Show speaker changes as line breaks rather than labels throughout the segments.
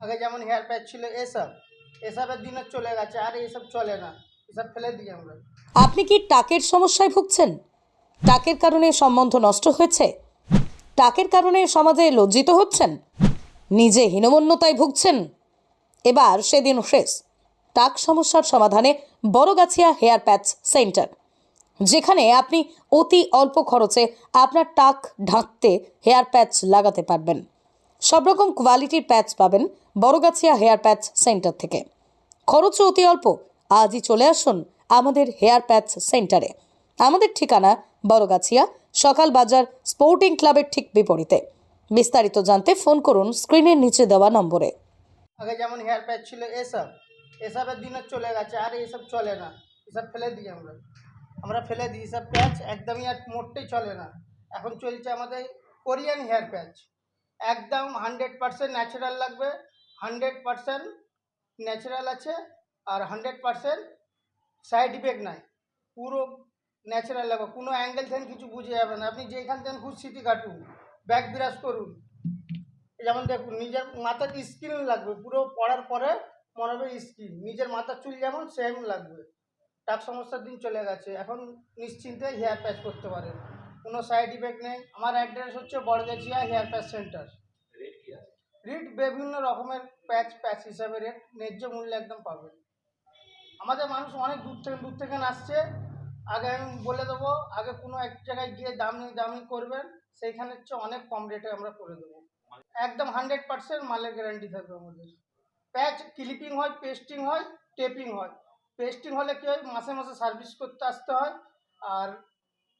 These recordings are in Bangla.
আগে যেমন হেয়ার প্যাচ ছিল, এসব, এসবের দিনে চলে গেছে, আর এসব চলে না। এসব ফেলে দিই আমরা।
আপনি কি টাকের সমস্যায় ভুগছেন? টাকের কারণে সম্বন্ধ নষ্ট হয়েছে? টাকের কারণে সমাজে লজ্জিত হচ্ছেন? নিজে হীনমন্যতায় ভুগছেন? এবার সেদিন শেষ। টাক সমস্যার সমাধানে বড়গাছিয়া হেয়ার প্যাচ সেন্টার, যেখানে আপনি অতি অল্প খরচে আপনার টাক ঢাকতে হেয়ার প্যাচ লাগাতে পারবেন। সব রকম কোয়ালিটির প্যাচ পাবেন, বড়গাছিয়া হেয়ার প্যাচ সেন্টার থেকে। খরচও অতি অল্প। আজই চলে আসুন আমাদের হেয়ার প্যাচ সেন্টারে আমাদের ঠিকানা বড়গাছিয়া, সকাল বাজার স্পোর্টিং ক্লাবের ঠিক বিপরীতে। বিস্তারিত জানতে ফোন করুন স্ক্রিনের নিচে দেওয়া নম্বরে।
আগে যেমন হেয়ার প্যাচ ছিল এসব, এসবের দিনে চলে গেছে, আর এসব চলে না। এসব ফেলে দিই আমরা। আমরা ফেলে দিই এসব প্যাচ একদমই আর মোটেই চলে না। এখন চলছে আমাদের কোরিয়ান হেয়ার প্যাচ একদম হান্ড্রেড পারসেন্ট ন্যাচারাল লাগবে হান্ড্রেড পারসেন্ট ন্যাচারাল আছে আর হান্ড্রেড পারসেন্ট সাইড ইফেক্ট নাই। পুরো ন্যাচারাল লাগবে, কোনো অ্যাঙ্গেল থেকে কিছু বুঝে যাবে না। আপনি যেখান থেকে খুব স্মৃতি কাটুন ব্যাক বিরাজ করুন। যেমন দেখুন, নিজের মাথার স্কিন লাগবে, পুরো পড়ার পরে মনে হবে স্কিন নিজের মাথার চুল যেমন সেম লাগবে। টাক সমস্যার দিন চলে গেছে। এখন নিশ্চিন্তে হেয়ার প্যাচ করতে পারেন। কোনো সাইড ইফেক্ট নেই। আমার অ্যাড্রেস হচ্ছে Baragachhia hair patch centre rate বিভিন্ন রকমের প্যাচ প্যাচ হিসাবে রেট ন্যায্য মূল্যে একদম পাবেন। আমাদের মানুষ অনেক দূর থেকে দূর থেকে আসছে। আগে আমি বলে দেবো আগে কোনো এক জায়গায় গিয়ে দামি দামি করবেন সেইখানে হচ্ছে অনেক কম রেটে আমরা করে দেবো। একদম হান্ড্রেড পার্সেন্ট মালের গ্যারান্টি থাকবে আমাদের। প্যাচ ক্লিপিং হয় পেস্টিং হয় টেপিং হয়। পেস্টিং হলে কী হয় মাসে মাসে সার্ভিস করতে আসতে হয়। আর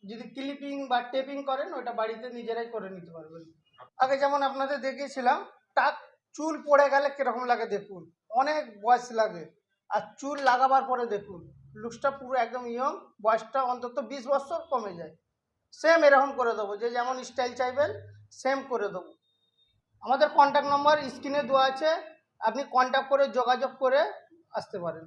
যদি ক্লিপিং বা টেপিং করেন ওটা বাড়িতে নিজেরাই করে নিতে পারবেন। আচ্ছা। আগে যেমন আপনাদের দেখিয়েছিলাম টাক চুল পড়ে গেলে কীরকম লাগে দেখুন? অনেক বয়স লাগে। আর চুল লাগাবার পরে দেখুন লুকসটা পুরো একদম ইয়ং বয়সটা অন্তত বিশ বছর কমে যায়। সেম এরকম করে দেবো যে যেমন স্টাইল চাইবেন সেম করে দেবো। আমাদের কন্ট্যাক্ট নম্বর স্ক্রিনে দেওয়া আছে আপনি কন্ট্যাক্ট করে যোগাযোগ করে আসতে পারেন।